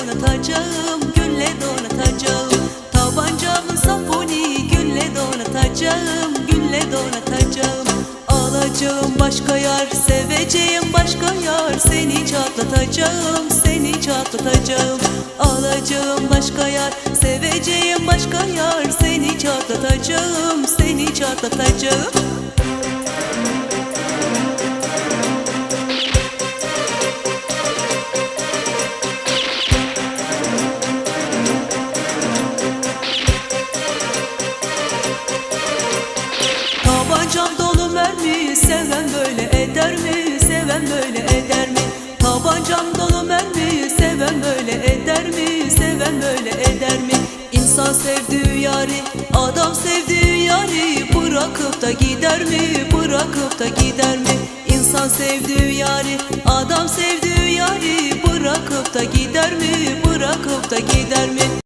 donatacağım Gülle donatacağım Tabancamın saponi Gülle donatacağım Gülle donatacağım Alacağım başka yar Seveceğim başka yar. Seni çatlatacağım Seni çatlatacağım. Alacağım başka yar Seveceğim başka yar. Seni çatlatacağım Seni çatlatacağım Tabancam dolu mermi Seven böyle eder mi? Seven böyle eder mi? İnsan sevdiği yari Adam sevdiği yari Bırakıp da gider mi? Bırakıp da gider mi? İnsan sevdiği yari Adam sevdiği yari Bırakıp da gider mi? Bırakıp da gider mi?